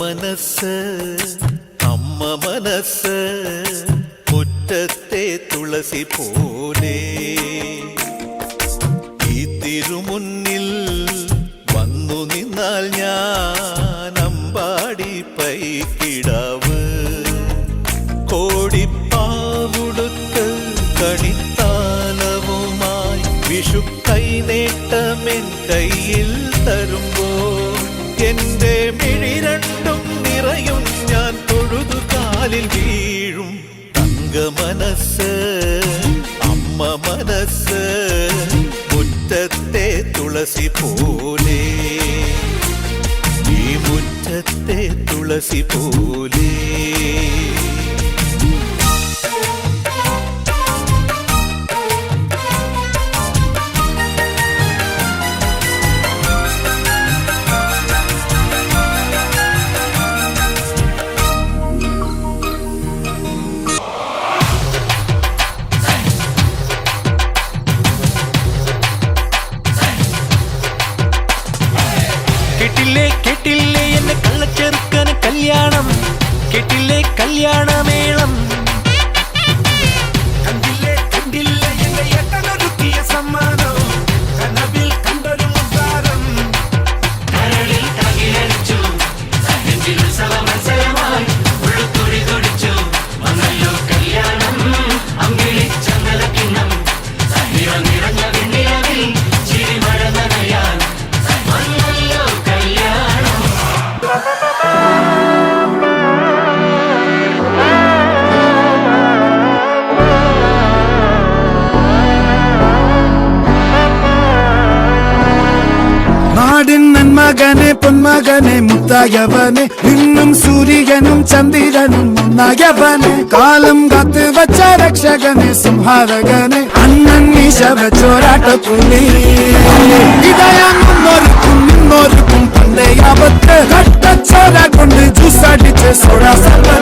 മനസ്സ് അമ്മ മനസ്സ് മുറ്റത്തെ തുളസി പോലെ. ഈ തിരുമുന്നിൽ വന്നു നിന്നാൽ ഞാൻ അമ്പാടി പൈക്കിടാവ്. കോടിപ്പാവുടുത്ത് കണിത്താലവുമായി വിഷു കൈനേട്ടമെൻ കയ്യിൽ തരുമ്പോൾ കാലിൽ വീഴും തങ്ക മനസ്സ് അമ്മ മനസ്സ് മുറ്റത്തെ തുളസി പോലെ. ഈ മുറ്റത്തെ തുളസി പോലെ. மகனே பொன்மகனே முத்தாயவனே இன்னும் சூரியனும் சந்திரனும் முன்னாயவனே. காலம் காத்து வச்ச ரக்ஷகனே சும்ஹாரகனே அண்ணன் நீச வச்சோராட்ட புலி. இதயம் முன்னோருக்கும் முன்னோருக்கும் பண்டைய ஆபத்து கட்டச்சோரா கொண்டு ஜூஸ் அடிச்சு சோடா சம்பளம்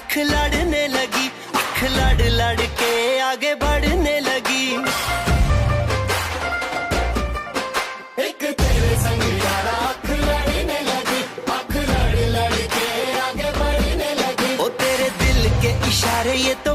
अख लड़ने लगी, अख लड़ लड़ के आगे बढ़ने लगी। लड़ने लगी, अख लड़ आगे बढ़ने लगी। तेरे दिल के इशारे, ये तो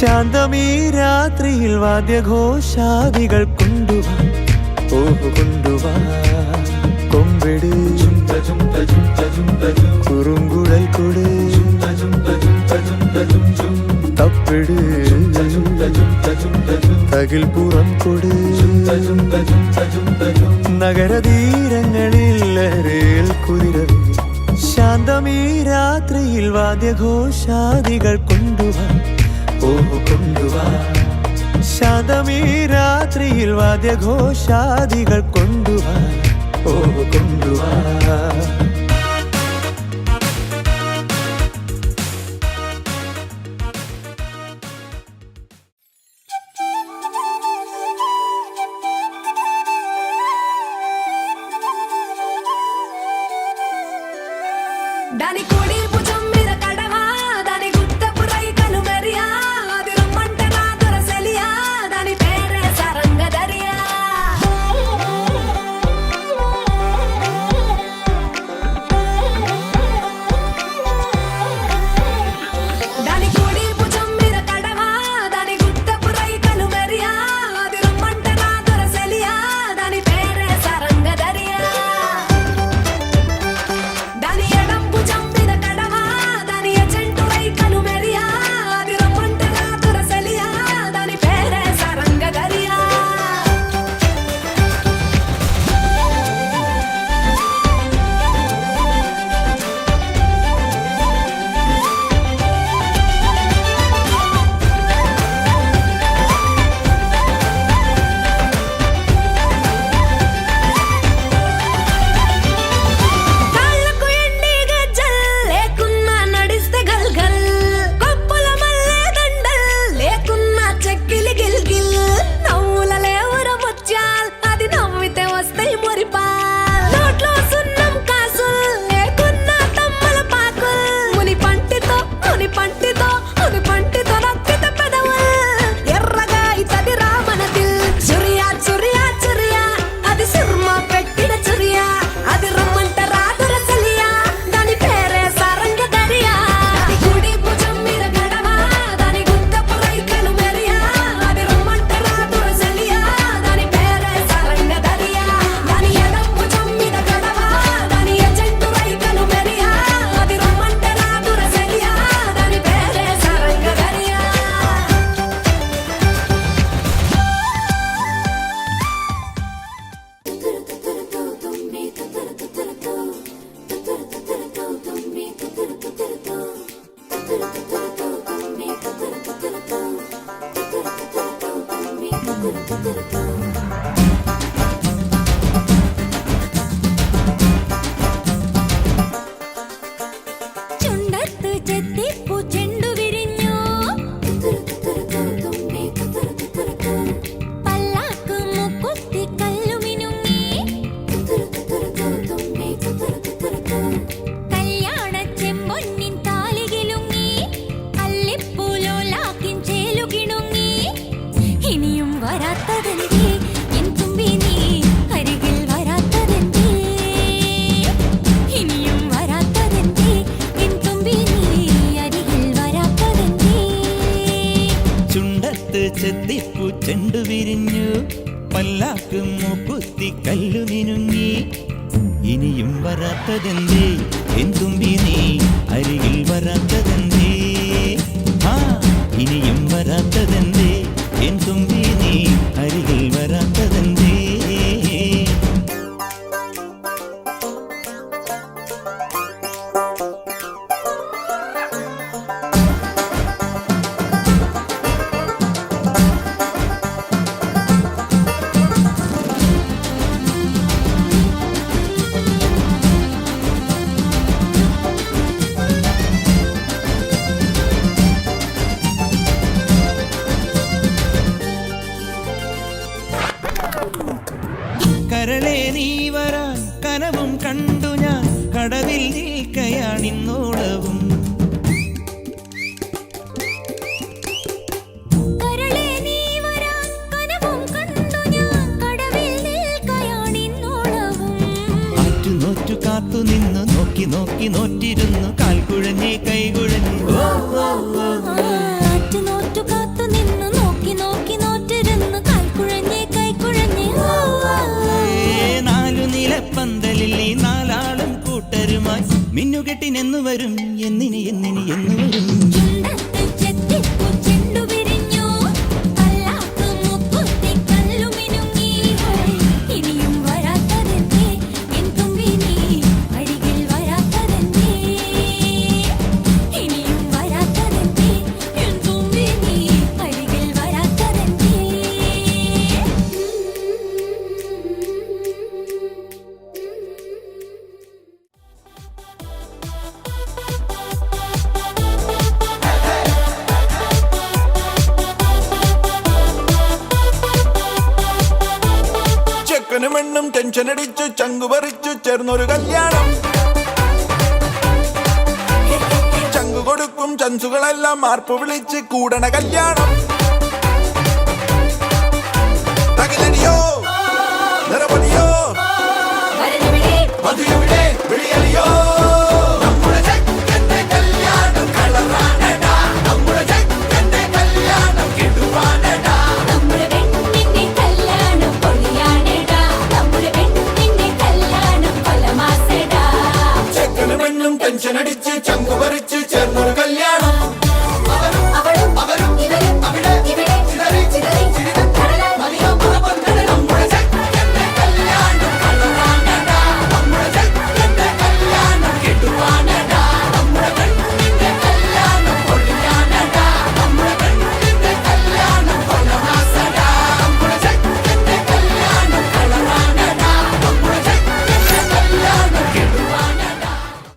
ശാന്തമീ രാത്രിയിൽ വാദ്യഘോഷാദികൾ കൊണ്ടുവാ ഓഹ് കൊണ്ടുവാ. കൊമ്പിട്. കുറുങ്കുഴൽ കൊട്. തപ്പിട്. തകിൽ പുറം കൊട് നഗരതീരങ്ങളിൽ കുതിരവി ശാന്തമീ രാത്രിയിൽ വാദ്യഘോഷാദികൾ കൊണ്ടുവാ. ഓഹു കൊണ്ടുവാ. ശാന്തമീ രാത്രിയിൽ വാദ്യഘോഷാദികൾ കൊണ്ടുവാ. ഓഹു കൊണ്ടുവാ. വരാത്തതെന്തേ എന്തുമ്പി നീ അരികിൽ വരാത്തതെന്തേ ആ ഇനിയും വരാത്തതെന്തേ എന്തുമ്പി നീ അരികിൽ വരാത്തതെന്തേ കാത്തു നിന്നു നോക്കി നോക്കി നോറ്റിരുന്നു. കാൽ കൈകുഴഞ്ഞു നോറ്റു കാത്തു നിന്നു നോക്കി നോക്കി നോറ്റിരുന്ന്. കാൽക്കുഴഞ്ഞേ കൈക്കുഴഞ്ഞേ നാലു നിലപ്പന്തലിൽ ഈ നാലാളും കൂട്ടരുമായി. മിന്നുകെട്ടിനെന്നു വരും എന്നിനി എന്നിനി എന്നു വരും. പെണ്ണും എണ്ണും ടെൻഷൻ അടിച്ചു ചങ്കു പറിച്ചു ചേർന്നൊരു കല്യാണം. ചങ്കു കൊടുക്കും ചൻസുകളെല്ലാം മാർപ്പ് വിളിച്ച് കൂടണ കല്യാണം. നിരവധിയോ